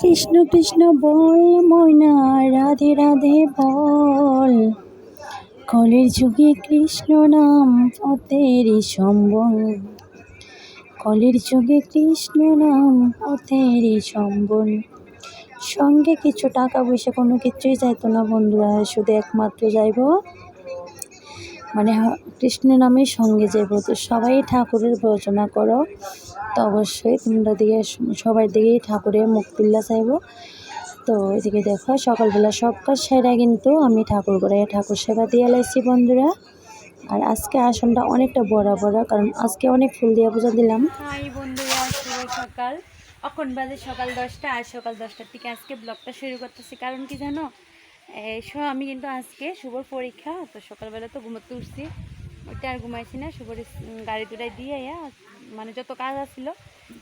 কৃষ্ণ কৃষ্ণ বল, ময়না, রাধে রাধে বল। কলের যুগে কৃষ্ণ নাম, পথেরই সম্বল। কলের যুগে কৃষ্ণ নাম, পথেরই সম্বল। সঙ্গে কিছু টাকা পয়সা কোনো কিছুই যাইতো না বন্ধুরা, শুধু একমাত্র যাইব মানে কৃষ্ণ নামের সঙ্গে যাইব তো সবাই ঠাকুরের ভজনা করো, তো অবশ্যই তোমরা দিকে সবার দিকেই ঠাকুরের মুখ তুল্লা চাইব। তো এদিকে দেখো, সকালবেলা সব কাজ সেরা কিন্তু আমি ঠাকুর করে ঠাকুর সেবা দিয়ে লাইছি বন্ধুরা। আর আজকে আসনটা অনেকটা বড় বড়, কারণ আজকে অনেক ফুল দিয়ে পূজা দিলাম। বন্ধুরা সকাল। এখন বাজে সকাল দশটা, আর সকাল দশটার থেকে আজকে ব্লগটা শুরু করতেছি। কারণ কি জানো? সো আমি কিন্তু আজকে শুভর পরীক্ষা, তো সকালবেলা তো ঘুমোতে উঠছি। ওইটা আর ঘুমাইছি না, শুভর গাড়ি দুটাই দিয়ে মানে যত কাজ আসছিল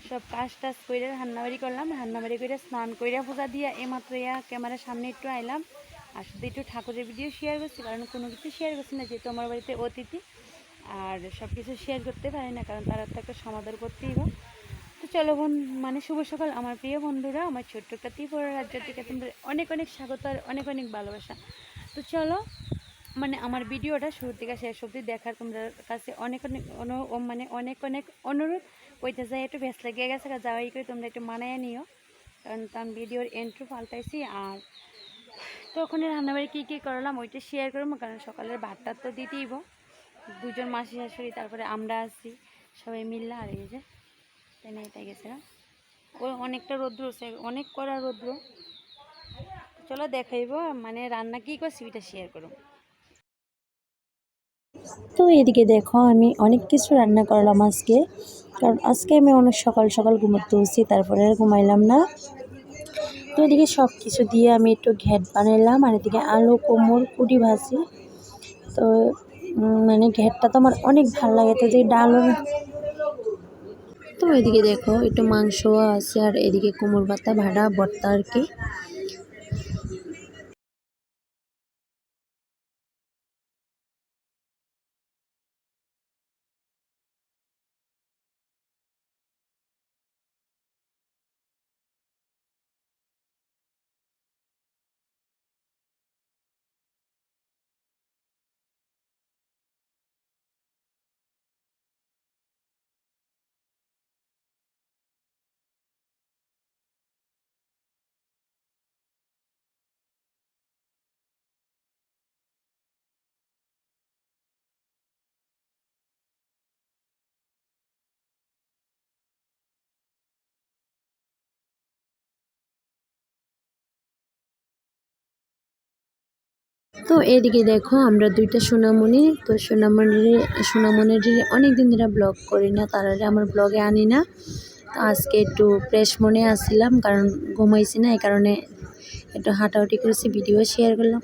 সব কাজ টাজ করে রান্নাবাড়ি করলাম, রান্নাবাড়ি করে স্নান করে পূজা দিয়ে এইমাত্র ইয়া ক্যামেরার সামনে একটু আইলাম। আর শুধু একটু ঠাকুরের ভিডিও শেয়ার করছি, কারণ কোনো কিছু শেয়ার করছি না, যেহেতু আমার বাড়িতে অতিথি, আর সব কিছু শেয়ার করতে পারি না, কারণ তারা তো একটা সমাধান করতেই তো চলো বোন মানে শুভ সকাল। আমার প্রিয় বন্ধুরা, আমার ছোট্ট একটা ত্রিপুরা রাজ্য থেকে তোমাদের অনেক অনেক স্বাগত আর অনেক অনেক ভালোবাসা। তো চলো মানে আমার ভিডিওটা শুরু থেকে শেষ অবধি দেখার তোমাদের কাছে অনেক অনেক অনু- মানে অনেক অনেক অনুরোধ। ওইটা যাই একটু ব্যস্ত লেগে গেছে যাওয়াই করে তোমরা একটু মানায় নিও। কারণ তার ভিডিওর এন্ট্রু পাল্টাইছি, আর তো ওখানে রান্নাবাড়ি কী কী করলাম ওইটা শেয়ার করব, কারণ সকালের ভাতটা তো দিতেইব দুজন মাসি শাশুড়ি, তারপরে আমরা আছি, সবাই মিললা আর এই যে তাই না এটা গেছে। ও অনেকটা রৌদ্র অনেক কড়া রৌদ্র। চলো দেখাইব মানে রান্না কী করছি ওইটা শেয়ার করো। তো এদিকে দেখো, আমি অনেক কিছু রান্না করলাম আজকে। কারণ আজকে আমি অনেক সকাল সকাল ঘুমোতে উঠছি, তারপরে আর ঘুমাইলাম না। তো এদিকে সব কিছু দিয়ে আমি একটু ঘ্যাট বানাইলাম, আর এদিকে আলু কোমর কুটি ভাজি। তো মানে ঘ্যাটটা তো আমার অনেক ভালো লাগে, তো এদিকে ডালও তো এদিকে দেখো একটু মাংসও আছে আর এদিকে কোমর পাতা ভাড়া ভর্তা আর কি। তো এদিকে দেখো, আমরা দুইটা সোনামণি। তো সোনামণির সোনামণির অনেক দিন ধরে ব্লগ করি না, তারা আমার ব্লগে আনি না। তো আজকে একটু ফ্রেশ মনে আসছিলাম কারণ ঘুমাইছি না, এই কারণে একটু হাঁটাহাঁটি করেছি ভিডিও শেয়ার করলাম।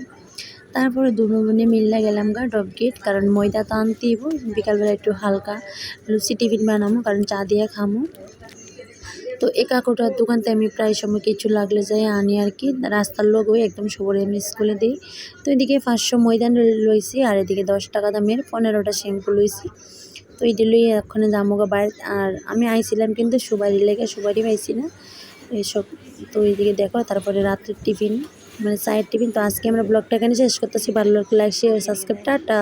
তারপরে দুটো বোনে মিল্লা গেলাম গা ডব গেট কারণ ময়দা তো আনতেই বিকালবেলা একটু হালকা লুচি টিফিন বানাবো কারণ চা দিয়ে খামো। তো এই দোকানতে আমি প্রায় সময় কিছু লাগলে যাই, আনি আর কি। রাস্তার লোক ওই একদম সবরে আমি স্কুলে দিই। তো এদিকে পাঁচশো ময়দান লইছি আর এদিকে দশ টাকা দামের পনেরোটা শ্যাম্পু লইছি। তো এটি লই এক্ষণে দামোগা বাইরে আর আমি আইছিলাম কিন্তু সুবারি লেগে সুবারি পাইছি না। এইসব তো এইদিকে দেখো, তারপরে রাত্রের টিফিন মানে চায়ের টিফিন। তো আজকে আমরা ব্লগটা এখানে শেষ করতেছি। ভালো লাগলে লাইক শেয়ার সাবস্ক্রাইব টাটা।